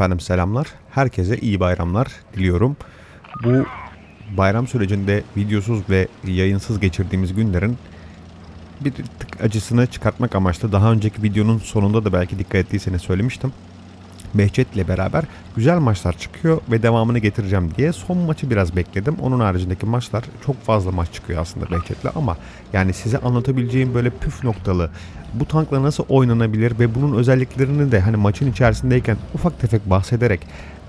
Efendim selamlar. Herkese iyi bayramlar diliyorum. Bu bayram sürecinde videosuz ve yayınsız geçirdiğimiz günlerin bir tık acısını çıkartmak amaçlı daha önceki videonun sonunda da belki dikkat ettiyseniz söylemiştim. Behçet'le beraber güzel maçlar çıkıyor ve devamını getireceğim diye son maçı biraz bekledim. Onun haricindeki maçlar çok fazla maç çıkıyor aslında Behçet'le ama yani size anlatabileceğim böyle püf noktalı bu tankla nasıl oynanabilir ve bunun özelliklerini de hani maçın içerisindeyken ufak tefek bahsederek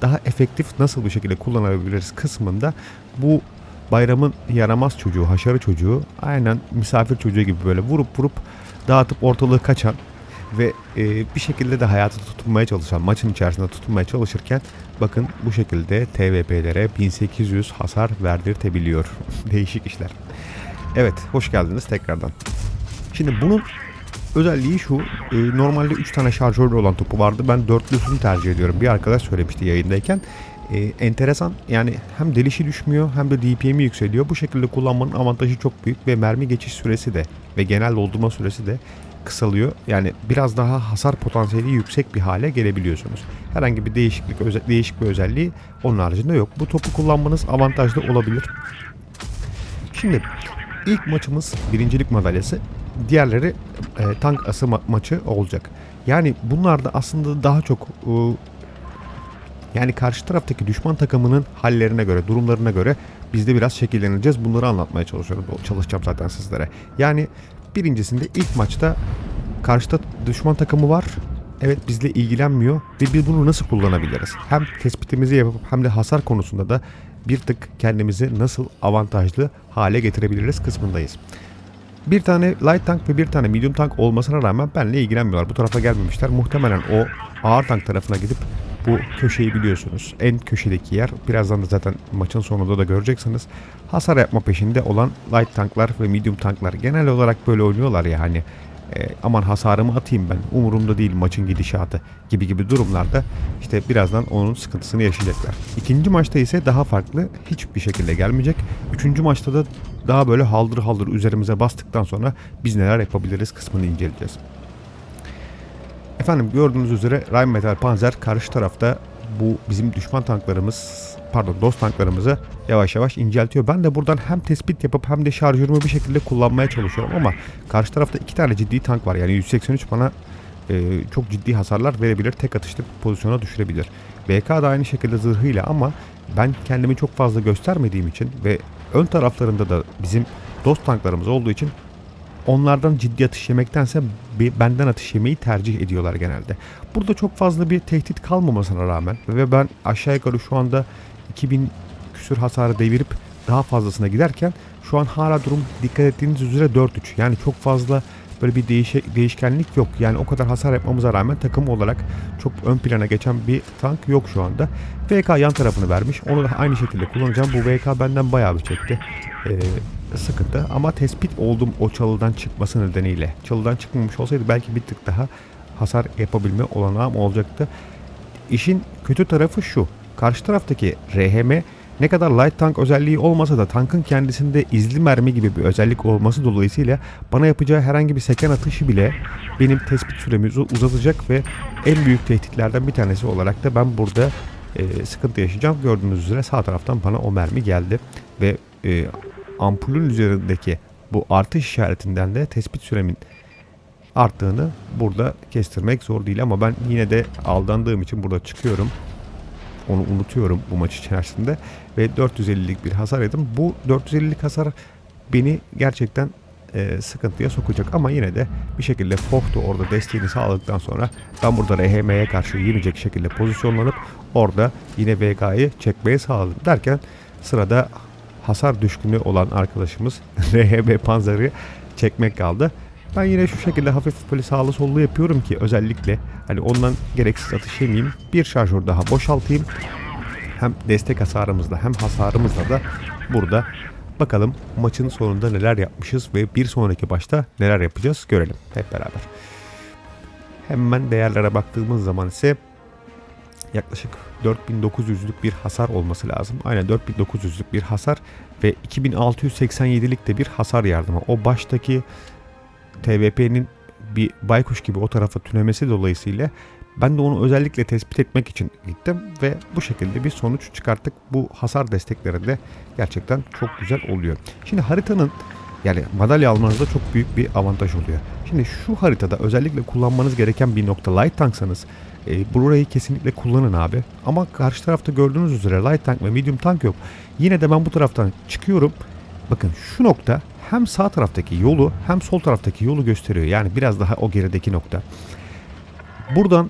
daha efektif nasıl bir şekilde kullanabiliriz kısmında bu bayramın yaramaz çocuğu, haşarı çocuğu aynen misafir çocuğu gibi böyle vurup vurup dağıtıp ortalığı kaçan ve e, bir şekilde de hayatı tutunmaya çalışan, maçın içerisinde tutunmaya çalışırken bakın bu şekilde TVP'lere 1800 hasar verdirtebiliyor. Değişik işler. Evet, hoş geldiniz tekrardan. Şimdi bunun özelliği şu. e, normalde 3 tane şarjörlü olan topu vardı. Ben dörtlüsünü tercih ediyorum. Bir arkadaş söylemişti yayındayken. E, enteresan yani hem delişi düşmüyor hem de DPM'i yükseliyor. Bu şekilde kullanmanın avantajı çok büyük ve mermi geçiş süresi de ve genel doldurma süresi de kısalıyor. Yani biraz daha hasar potansiyeli yüksek bir hale gelebiliyorsunuz. Herhangi bir değişiklik, öze- değişik bir özelliği onun haricinde yok. Bu topu kullanmanız avantajlı olabilir. Şimdi ilk maçımız birincilik madalyası. Diğerleri e, tank ası ma- maçı olacak. Yani bunlar da aslında daha çok e, yani karşı taraftaki düşman takımının hallerine göre, durumlarına göre biz de biraz şekilleneceğiz. Bunları anlatmaya çalışıyorum. Çalışacağım zaten sizlere. Yani birincisinde ilk maçta karşıda düşman takımı var. Evet bizle ilgilenmiyor ve biz bunu nasıl kullanabiliriz? Hem tespitimizi yapıp hem de hasar konusunda da bir tık kendimizi nasıl avantajlı hale getirebiliriz kısmındayız. Bir tane light tank ve bir tane medium tank olmasına rağmen benimle ilgilenmiyorlar. Bu tarafa gelmemişler. Muhtemelen o ağır tank tarafına gidip bu köşeyi biliyorsunuz. En köşedeki yer. Birazdan da zaten maçın sonunda da göreceksiniz. Hasar yapma peşinde olan light tanklar ve medium tanklar. Genel olarak böyle oynuyorlar ya hani. e, aman hasarımı atayım ben. Umurumda değil maçın gidişatı gibi gibi durumlarda işte birazdan onun sıkıntısını yaşayacaklar. İkinci maçta ise daha farklı. Hiçbir şekilde gelmeyecek. Üçüncü maçta da daha böyle haldır haldır üzerimize bastıktan sonra biz neler yapabiliriz kısmını inceleyeceğiz. Efendim gördüğünüz üzere Rheinmetall Panzer karşı tarafta bu bizim düşman tanklarımız pardon dost tanklarımızı yavaş yavaş inceltiyor. Ben de buradan hem tespit yapıp hem de şarjörümü bir şekilde kullanmaya çalışıyorum ama karşı tarafta iki tane ciddi tank var. Yani 183 bana e, çok ciddi hasarlar verebilir. Tek atışlık pozisyona düşürebilir. BK da aynı şekilde zırhıyla ama ben kendimi çok fazla göstermediğim için ve ön taraflarında da bizim dost tanklarımız olduğu için onlardan ciddi atış yemektense benden atış yemeyi tercih ediyorlar genelde. Burada çok fazla bir tehdit kalmamasına rağmen ve ben aşağı yukarı şu anda 2000 küsür hasarı devirip daha fazlasına giderken şu an hala durum dikkat ettiğiniz üzere 4-3. Yani çok fazla böyle bir değişe, değişkenlik yok. Yani o kadar hasar yapmamıza rağmen takım olarak çok ön plana geçen bir tank yok şu anda. VK yan tarafını vermiş. Onu da aynı şekilde kullanacağım. Bu VK benden bayağı bir çekti. Ee, sıkıntı ama tespit oldum o çalıdan çıkması nedeniyle. Çalıdan çıkmamış olsaydı belki bir tık daha hasar yapabilme olanağım olacaktı. İşin kötü tarafı şu. Karşı taraftaki RHM ne kadar light tank özelliği olmasa da tankın kendisinde izli mermi gibi bir özellik olması dolayısıyla bana yapacağı herhangi bir seken atışı bile benim tespit süremi uz- uzatacak ve en büyük tehditlerden bir tanesi olarak da ben burada e, sıkıntı yaşayacağım. Gördüğünüz üzere sağ taraftan bana o mermi geldi ve e, ampulün üzerindeki bu artış işaretinden de tespit süremin arttığını burada kestirmek zor değil ama ben yine de aldandığım için burada çıkıyorum. Onu unutuyorum bu maç içerisinde ve 450'lik bir hasar yedim. Bu 450'lik hasar beni gerçekten e, sıkıntıya sokacak ama yine de bir şekilde Foch da orada desteğini sağladıktan sonra ben burada RHM'ye karşı yenecek şekilde pozisyonlanıp orada yine VK'yı çekmeye sağladım derken sırada hasar düşkünü olan arkadaşımız RHB Panzer'i çekmek kaldı. Ben yine şu şekilde hafif böyle sağlı sollu yapıyorum ki özellikle hani ondan gereksiz atış yemeyeyim. Bir şarjör daha boşaltayım. Hem destek hasarımızla hem hasarımızla da burada bakalım maçın sonunda neler yapmışız ve bir sonraki başta neler yapacağız görelim hep beraber. Hemen değerlere baktığımız zaman ise yaklaşık 4900'lük bir hasar olması lazım. Aynen 4900'lük bir hasar ve 2687'lik de bir hasar yardımı. O baştaki TVP'nin bir baykuş gibi o tarafa tünemesi dolayısıyla Ben de onu özellikle tespit etmek için gittim ve bu şekilde bir sonuç çıkarttık. Bu hasar destekleri de gerçekten çok güzel oluyor. Şimdi haritanın yani madalya almanızda çok büyük bir avantaj oluyor. Şimdi şu haritada özellikle kullanmanız gereken bir nokta light tanksanız e, burayı kesinlikle kullanın abi. Ama karşı tarafta gördüğünüz üzere light tank ve medium tank yok. Yine de ben bu taraftan çıkıyorum. Bakın şu nokta hem sağ taraftaki yolu hem sol taraftaki yolu gösteriyor. Yani biraz daha o gerideki nokta. Buradan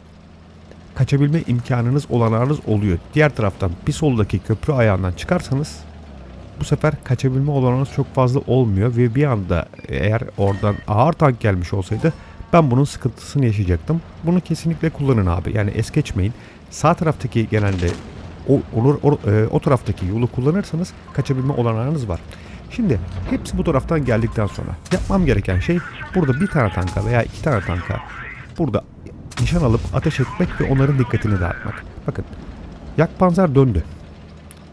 kaçabilme imkanınız olanağınız oluyor. Diğer taraftan bir soldaki köprü ayağından çıkarsanız bu sefer kaçabilme olanağınız çok fazla olmuyor ve bir anda eğer oradan ağır tank gelmiş olsaydı ben bunun sıkıntısını yaşayacaktım. Bunu kesinlikle kullanın abi. Yani es geçmeyin. Sağ taraftaki genelde o, olur, o, e, o taraftaki yolu kullanırsanız kaçabilme olanağınız var. Şimdi hepsi bu taraftan geldikten sonra yapmam gereken şey burada bir tane tanka veya iki tane tanka burada nişan alıp ateş etmek ve onların dikkatini dağıtmak. Bakın Yak Panzer döndü.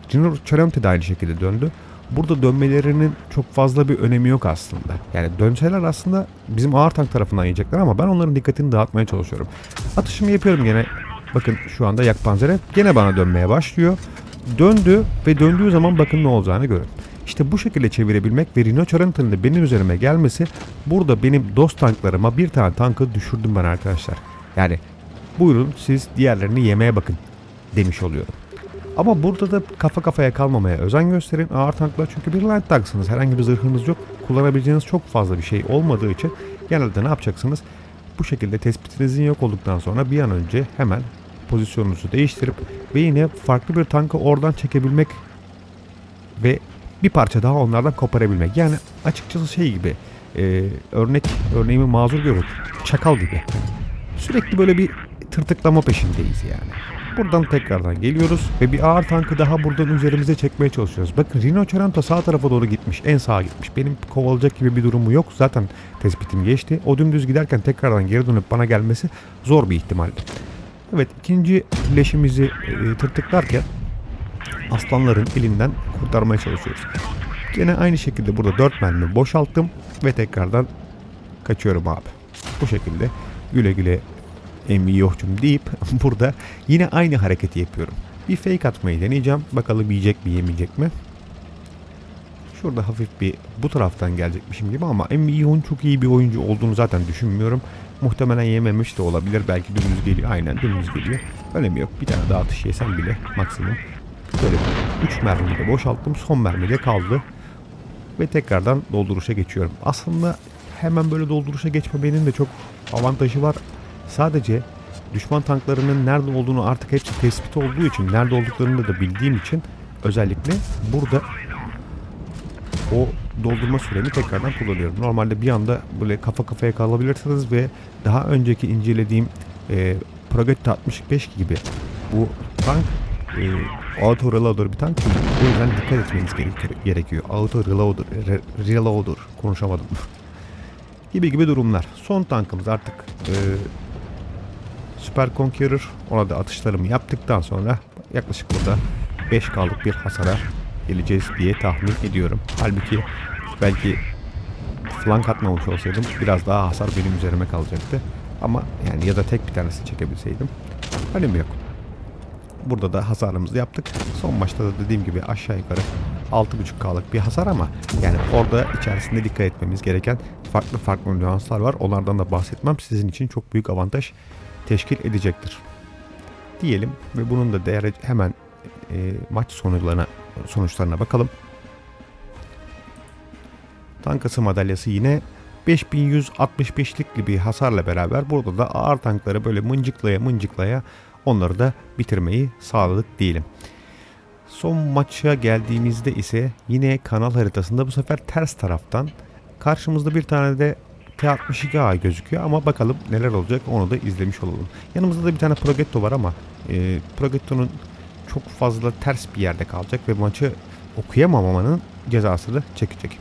Junior Charente de aynı şekilde döndü. Burada dönmelerinin çok fazla bir önemi yok aslında. Yani dönseler aslında bizim ağır tank tarafından yiyecekler ama ben onların dikkatini dağıtmaya çalışıyorum. Atışımı yapıyorum gene. Bakın şu anda Yak Panzer'e gene bana dönmeye başlıyor. Döndü ve döndüğü zaman bakın ne olacağını görün. İşte bu şekilde çevirebilmek ve Rhino Charenton'un da benim üzerime gelmesi burada benim dost tanklarıma bir tane tankı düşürdüm ben arkadaşlar. Yani buyurun siz diğerlerini yemeye bakın demiş oluyorum. Ama burada da kafa kafaya kalmamaya özen gösterin. Ağır tanklar çünkü bir light tanksınız. Herhangi bir zırhınız yok. Kullanabileceğiniz çok fazla bir şey olmadığı için genelde ne yapacaksınız? Bu şekilde tespitinizin yok olduktan sonra bir an önce hemen pozisyonunuzu değiştirip ve yine farklı bir tankı oradan çekebilmek ve bir parça daha onlardan koparabilmek. Yani açıkçası şey gibi e, örnek örneğimi mazur görün. Çakal gibi. Sürekli böyle bir tırtıklama peşindeyiz yani. Buradan tekrardan geliyoruz ve bir ağır tankı daha buradan üzerimize çekmeye çalışıyoruz. Bakın Rhino Charento sağ tarafa doğru gitmiş. En sağa gitmiş. Benim kovalayacak gibi bir durumu yok. Zaten tespitim geçti. O dümdüz giderken tekrardan geri dönüp bana gelmesi zor bir ihtimaldi. Evet ikinci leşimizi e, tırtıklarken aslanların elinden kurtarmaya çalışıyoruz. Yine aynı şekilde burada 4 mermi boşalttım ve tekrardan kaçıyorum abi. Bu şekilde güle güle emmi yohcum deyip burada yine aynı hareketi yapıyorum. Bir fake atmayı deneyeceğim. Bakalım yiyecek mi yemeyecek mi? Şurada hafif bir bu taraftan gelecekmişim gibi ama Yoh'un çok iyi bir oyuncu olduğunu zaten düşünmüyorum. Muhtemelen yememiş de olabilir. Belki dümdüz geliyor. Aynen dümdüz geliyor. Önemi yok. Bir tane daha atış yesem bile maksimum. Böyle 3 mermi de boşalttım. Son mermi de kaldı. Ve tekrardan dolduruşa geçiyorum. Aslında hemen böyle dolduruşa geçmemenin de çok avantajı var. Sadece düşman tanklarının nerede olduğunu artık hepsi tespit olduğu için, nerede olduklarını da bildiğim için özellikle burada o doldurma süremi tekrardan kullanıyorum. Normalde bir anda böyle kafa kafaya kalabilirsiniz ve daha önceki incelediğim e, Progetto 65 gibi bu tank e, auto reloader bir tank. O yüzden dikkat etmeniz gerek- gerekiyor. Auto reloader, re, reloader konuşamadım. gibi gibi durumlar. Son tankımız artık e, Super Conqueror. Ona da atışlarımı yaptıktan sonra yaklaşık burada 5 kalık bir hasara geleceğiz diye tahmin ediyorum. Halbuki belki flank atmamış olsaydım biraz daha hasar benim üzerime kalacaktı. Ama yani ya da tek bir tanesini çekebilseydim. Önemi yok. Burada da hasarımızı yaptık. Son maçta da dediğim gibi aşağı yukarı 6.5K'lık bir hasar ama yani orada içerisinde dikkat etmemiz gereken farklı farklı nüanslar var. Onlardan da bahsetmem sizin için çok büyük avantaj teşkil edecektir. Diyelim ve bunun da değeri hemen e, maç sonuçlarına sonuçlarına bakalım. Tankası madalyası yine 5165'lik bir hasarla beraber burada da ağır tankları böyle mıncıklaya mıncıklaya onları da bitirmeyi sağladık diyelim. Son maça geldiğimizde ise yine kanal haritasında bu sefer ters taraftan karşımızda bir tane de T62A gözüküyor ama bakalım neler olacak onu da izlemiş olalım. Yanımızda da bir tane Progetto var ama e, Progetto'nun çok fazla ters bir yerde kalacak ve maçı okuyamamanın cezasını çekecek.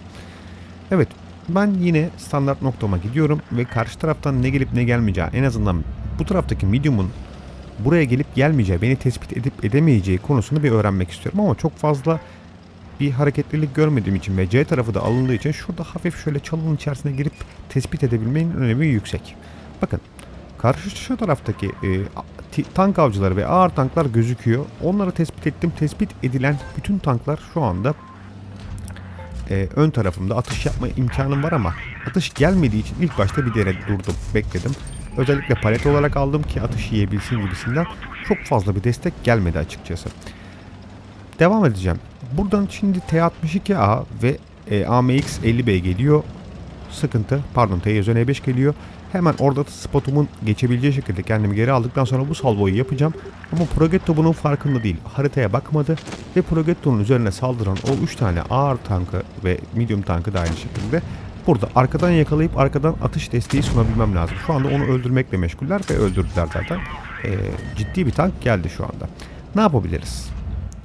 Evet ben yine standart noktama gidiyorum ve karşı taraftan ne gelip ne gelmeyeceği en azından bu taraftaki medium'un buraya gelip gelmeyeceği, beni tespit edip edemeyeceği konusunu bir öğrenmek istiyorum ama çok fazla bir hareketlilik görmediğim için ve C tarafı da alındığı için şurada hafif şöyle çalının içerisine girip tespit edebilmenin önemi yüksek. Bakın karşı taraftaki e, tank avcıları ve ağır tanklar gözüküyor. Onları tespit ettim. Tespit edilen bütün tanklar şu anda e, ön tarafımda atış yapma imkanım var ama atış gelmediği için ilk başta bir dere durdum, bekledim. Özellikle palet olarak aldım ki atış yiyebilsin gibisinden çok fazla bir destek gelmedi açıkçası. Devam edeceğim. Buradan şimdi T62A ve e, AMX 50B geliyor. Sıkıntı. Pardon T105 geliyor. Hemen orada spotumun geçebileceği şekilde kendimi geri aldıktan sonra bu salvoyu yapacağım. Ama Progetto bunun farkında değil. Haritaya bakmadı ve Progetto'nun üzerine saldıran o 3 tane ağır tankı ve medium tankı da aynı şekilde burada arkadan yakalayıp arkadan atış desteği sunabilmem lazım. Şu anda onu öldürmekle meşguller ve öldürdüler zaten. Ee, ciddi bir tank geldi şu anda. Ne yapabiliriz?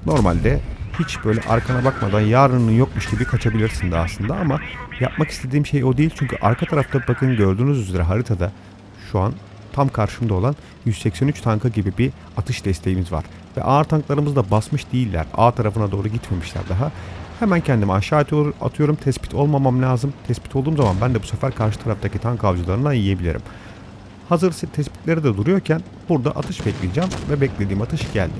Normalde hiç böyle arkana bakmadan yarının yokmuş gibi kaçabilirsin de aslında ama yapmak istediğim şey o değil çünkü arka tarafta bakın gördüğünüz üzere haritada şu an tam karşımda olan 183 tanka gibi bir atış desteğimiz var. Ve ağır tanklarımız da basmış değiller. A tarafına doğru gitmemişler daha. Hemen kendimi aşağı atıyor- atıyorum. Tespit olmamam lazım. Tespit olduğum zaman ben de bu sefer karşı taraftaki tank avcılarından yiyebilirim. Hazır tespitleri de duruyorken burada atış bekleyeceğim ve beklediğim atış geldi.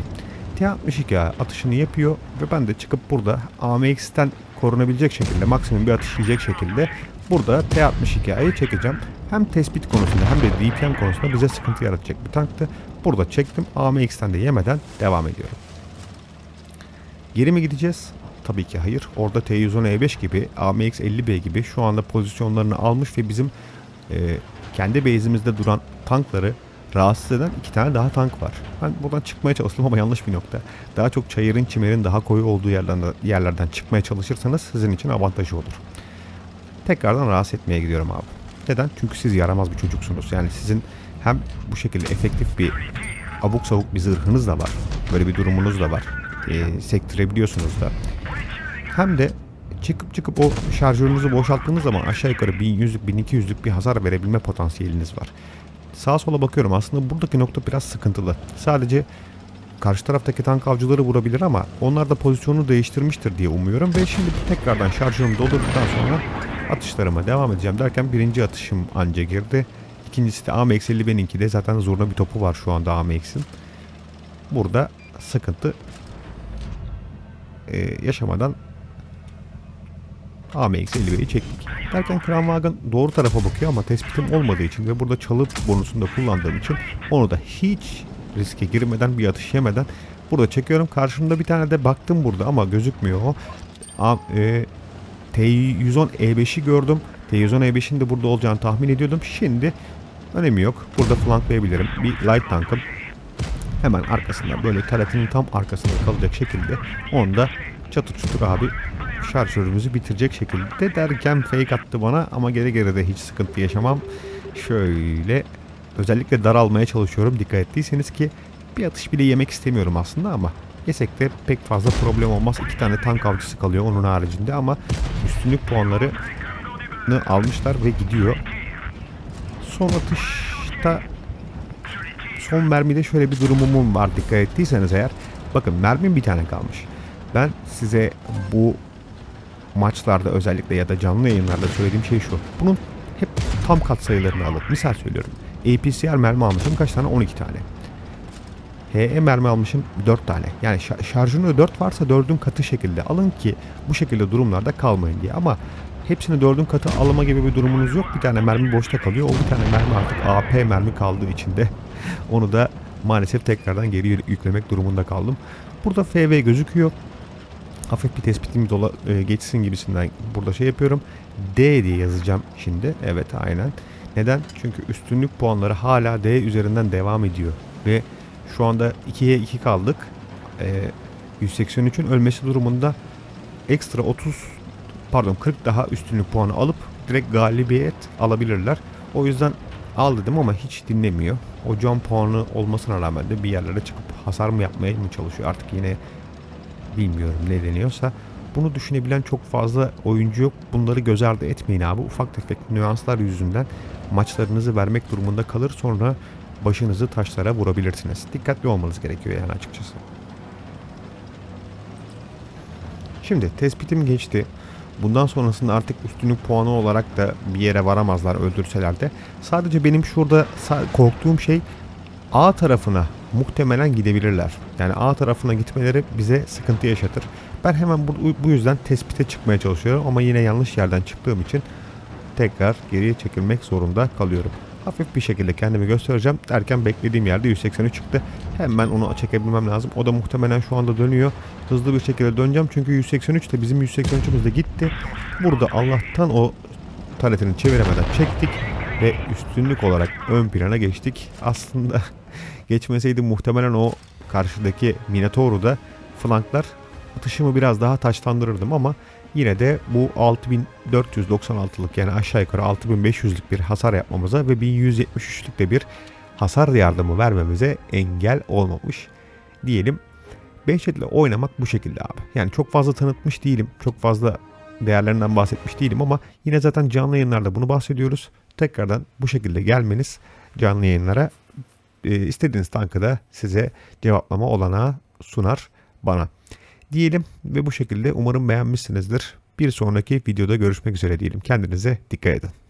T-62 atışını yapıyor ve ben de çıkıp burada AMX'ten korunabilecek şekilde maksimum bir atış yiyecek şekilde burada T-62A'yı çekeceğim. Hem tespit konusunda hem de DPM konusunda bize sıkıntı yaratacak bir tanktı. Burada çektim AMX'ten de yemeden devam ediyorum. Geri mi gideceğiz? Tabii ki hayır. Orada T110E5 gibi, AMX 50B gibi şu anda pozisyonlarını almış ve bizim e, kendi base'imizde duran tankları rahatsız eden iki tane daha tank var. Ben buradan çıkmaya çalıştım ama yanlış bir nokta. Daha çok çayırın, çimerin daha koyu olduğu yerlerden, yerlerden çıkmaya çalışırsanız sizin için avantajı olur. Tekrardan rahatsız etmeye gidiyorum abi. Neden? Çünkü siz yaramaz bir çocuksunuz. Yani sizin hem bu şekilde efektif bir abuk sabuk bir zırhınız da var. Böyle bir durumunuz da var. Ee, sektirebiliyorsunuz da. Hem de çıkıp çıkıp o şarjörünüzü boşalttığınız zaman aşağı yukarı 1100'lük 1200'lük bir hasar verebilme potansiyeliniz var. Sağa sola bakıyorum aslında buradaki nokta biraz sıkıntılı. Sadece karşı taraftaki tank avcıları vurabilir ama onlar da pozisyonu değiştirmiştir diye umuyorum. Ve şimdi tekrardan şarjörümü doldurduktan sonra atışlarıma devam edeceğim derken birinci atışım anca girdi. İkincisi de AMX 50 benimki de zaten zurna bir topu var şu anda AMX'in. Burada sıkıntı e, yaşamadan AMX 51'i çektik. Derken Kranwagen doğru tarafa bakıyor ama tespitim olmadığı için ve burada çalı bonusunu da kullandığım için onu da hiç riske girmeden bir atış yemeden burada çekiyorum. Karşımda bir tane de baktım burada ama gözükmüyor o. A, e, T110 E5'i gördüm. T110 E5'in de burada olacağını tahmin ediyordum. Şimdi önemi yok. Burada flanklayabilirim. Bir light tankım hemen arkasında böyle taretinin tam arkasında kalacak şekilde onu da çatır çutur abi şarjörümüzü bitirecek şekilde derken fake attı bana ama geri geri de hiç sıkıntı yaşamam. Şöyle özellikle daralmaya çalışıyorum dikkat ettiyseniz ki bir atış bile yemek istemiyorum aslında ama yesek de pek fazla problem olmaz. İki tane tank avcısı kalıyor onun haricinde ama üstünlük puanlarını almışlar ve gidiyor. Son atışta son mermide şöyle bir durumum var dikkat ettiyseniz eğer. Bakın mermim bir tane kalmış. Ben size bu maçlarda özellikle ya da canlı yayınlarda söylediğim şey şu. Bunun hep tam katsayılarını alın. Misal söylüyorum. APCR mermi almışım kaç tane? 12 tane. HE mermi almışım 4 tane. Yani şa- şarjını 4 varsa 4'ün katı şekilde alın ki bu şekilde durumlarda kalmayın diye. Ama hepsini 4'ün katı alma gibi bir durumunuz yok. Bir tane mermi boşta kalıyor. O bir tane mermi artık AP mermi kaldığı için de onu da maalesef tekrardan geri yüklemek durumunda kaldım. Burada FV gözüküyor. Hafif bir tespitim dola, e, geçsin gibisinden burada şey yapıyorum. D diye yazacağım şimdi. Evet aynen. Neden? Çünkü üstünlük puanları hala D üzerinden devam ediyor. Ve şu anda 2'ye 2 kaldık. E, 183'ün ölmesi durumunda ekstra 30 pardon 40 daha üstünlük puanı alıp direkt galibiyet alabilirler. O yüzden al dedim ama hiç dinlemiyor. O can puanı olmasına rağmen de bir yerlere çıkıp hasar mı yapmaya mı çalışıyor artık yine bilmiyorum ne deniyorsa. Bunu düşünebilen çok fazla oyuncu yok. Bunları göz ardı etmeyin abi. Ufak tefek nüanslar yüzünden maçlarınızı vermek durumunda kalır. Sonra başınızı taşlara vurabilirsiniz. Dikkatli olmanız gerekiyor yani açıkçası. Şimdi tespitim geçti. Bundan sonrasında artık üstünlük puanı olarak da bir yere varamazlar öldürseler de. Sadece benim şurada korktuğum şey A tarafına muhtemelen gidebilirler. Yani A tarafına gitmeleri bize sıkıntı yaşatır. Ben hemen bu, bu yüzden tespite çıkmaya çalışıyorum ama yine yanlış yerden çıktığım için tekrar geriye çekilmek zorunda kalıyorum. Hafif bir şekilde kendimi göstereceğim derken beklediğim yerde 183 çıktı. Hemen onu çekebilmem lazım. O da muhtemelen şu anda dönüyor. Hızlı bir şekilde döneceğim çünkü 183 de bizim 183'ümüz de gitti. Burada Allah'tan o taletini çeviremeden çektik ve üstünlük olarak ön plana geçtik. Aslında geçmeseydi muhtemelen o karşıdaki Minotaur'u da flanklar atışımı biraz daha taşlandırırdım ama yine de bu 6496'lık yani aşağı yukarı 6500'lük bir hasar yapmamıza ve 1173'lük de bir hasar yardımı vermemize engel olmamış diyelim. Behçet ile oynamak bu şekilde abi. Yani çok fazla tanıtmış değilim. Çok fazla değerlerinden bahsetmiş değilim ama yine zaten canlı yayınlarda bunu bahsediyoruz. Tekrardan bu şekilde gelmeniz canlı yayınlara e, istediğiniz tankı size cevaplama olanağı sunar bana. Diyelim ve bu şekilde umarım beğenmişsinizdir. Bir sonraki videoda görüşmek üzere diyelim. Kendinize dikkat edin.